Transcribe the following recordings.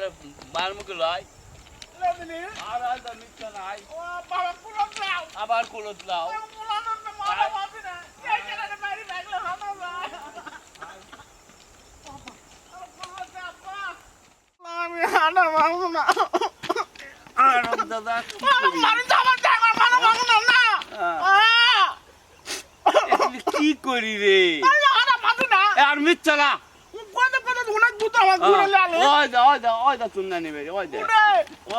আমার মার মুখে লয় পুরো আবার কুলত লাও। পুরো আমি না দাদা কি করি? মারি যাবার জায়গা না না। কি করি রে আরে মিথ্যা না। অনেক দুটো আমার ঘুরে লালে ওই দা ওই দা ওই দা চুন্না নেবে ওই দে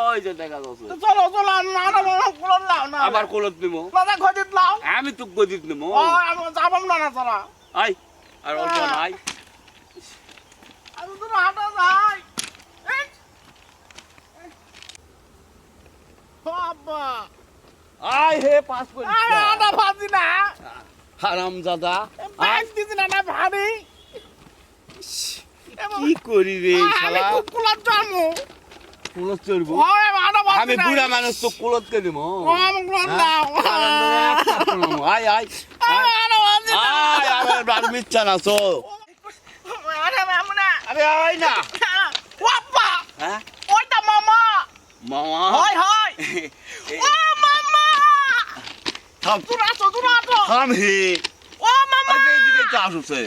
ওই যে দেখা যাচ্ছে। চলো চলো আমি হানা মারবো পুরো লাও না আবার কুলত নিব দাদা ঘটিত লাও আমি তো গদিত নেব। ও আমি যাবাম না না তোরা। আই আর অল্প নাই। আমি তো হাঁটা যাই। বাবা। আই হে পাস করি আরে না। হারাম না না কি করি রে শালা আমি কুকুলার জন্ম কুলত চড়বো হয় আমি বুড়া মানুষ তো কুলত কে নাও আয় আয় আয় আরে আর মিথ্যা না তো আরে আয় না বাবা হ্যাঁ ওইটা মামা মামা হয় হয় ও মামা থাম দূর আসো দূর আসো থাম হে ও মামা এদিকে তো আসছে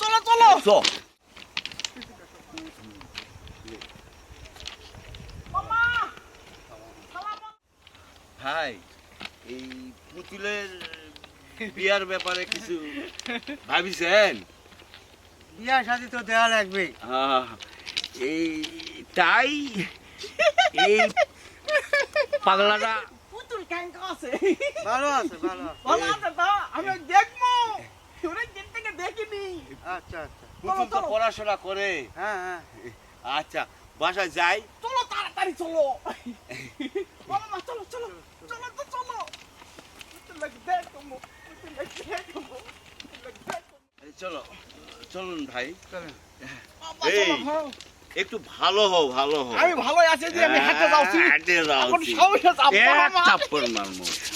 চলো চলো চো মামা ভাই এই পুতুলের বিয়ার ব্যাপারে কিছু ভাবিছেন? বিয়া শাদি তো দেওয়া লাগবে। আহ, এই তাই? এই পাগলাটা পুতুল ক্যাঙ্কা আছে। ভালো আছে ভালো আছে। ভালো আছে তো আমি দেখব। অনেক দিন থেকে দেখিনি। আচ্ছা আচ্ছা। পুতুল তো পড়াশোনা করে। হ্যাঁ হ্যাঁ। আচ্ছা বাসায় যাই। চলো তাড়াতাড়ি চলো চলো চলো তো চলো পুতুল দেখব পুতুল দেখব পুতুল দেখব এই চলো চলুন ভাই। এই। হ্যাঁ। একটু ভালো হও ভালো হও। আমি ভালোই আছি যে আমি হাঁটতে যাচ্ছি। যাচ্ছি।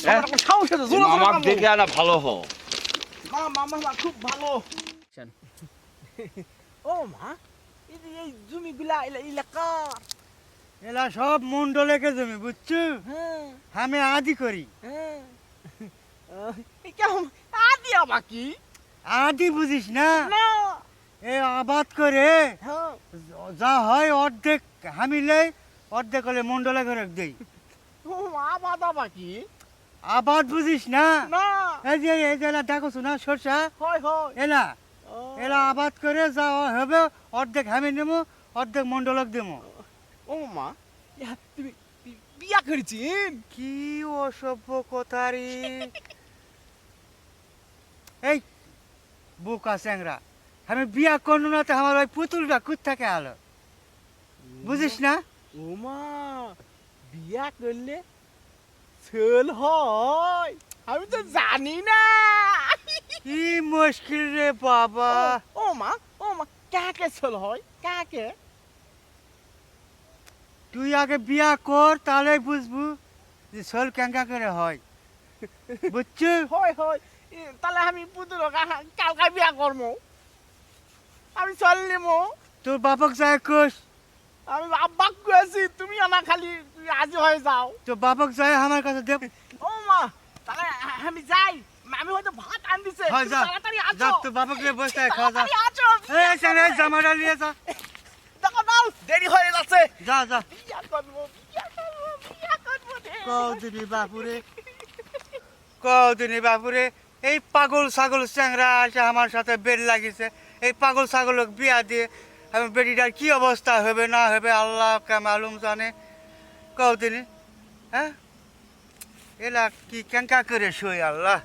এক এখন যাব জোরে জোরে দেখে আনা ভালো হও। মামা মামা খুব ভালো। ও মা এই জমিগুলা এলাকা এলা সব মন্ডলেকে জমি বুঝছ? হ্যাঁ। আমি আদি করি। হ্যাঁ। আদি বাকি আদি বুঝিস না? না। এ আবাদ করে হ্যাঁ। যা হয় অর্ধেক হামিলে অর্ধেক হলে মন্ডলে করে দেই। ও মা বাদা বাকি আবাদ বুঝিস না? এই যে এই যে দেখছ না সরষা। এলা এলা আবাদ করে যা হবে অর্ধেক হামি নেব অর্ধেক মন্ডলক দেবো ও মা তুমি বিয়া করেছেন? কি অসভ্য কথারি এই বুকা স্যাংরা আমি বিয়া করল না তো আমার ওই পুতুলটা কুত থেকে আলো? বুঝিস না? ও মা বিয়া করলে ছেল হয়। আমি তো জানি না। কি মুশকিল রে বাবা। ও মা ও মা কাকে ছেল হয়? কাকে? তুই আগে বিয়া কর তাহলে বুঝবু যে সোল কেঙ্কা করে হয়। বুঝছ? হয় হয়। তাহলে আমি পুতুল কালকা বিয়া করব আমি চল নিমো তোর বাপক যায় কোষ আমি আব্বাক কয়েছি তুমি আমার খালি রাজি হয়ে যাও। তোর বাপক যায় আমার কাছে দেব ও মা তাহলে আমি যাই। আমি হয়তো ভাত আন দিছে হয় যা। যা তোর বাপক নিয়ে বসে থাক, খাওয়া যা। আসো এই স্যাংরা জামাটা নিয়ে যা। দেখো দাও দেরি হয়ে যাচ্ছে। যা যা। বিয়া করব বিয়া করব বিয়া করব কৌদিনী বাপুরে কৌদিনী বাপুরে এই পাগল ছাগল চ্যাংরা আসে আমার সাথে বেড লাগিছে। এই পাগল ছাগলক বিয়া দিয়ে আমি বেটিটার কি অবস্থা হবে, না হবে, আল্লাহ মালুম জানে। কৌদিনী হ্যাঁ এলা কি কেঙ্কা করে সই আল্লাহ?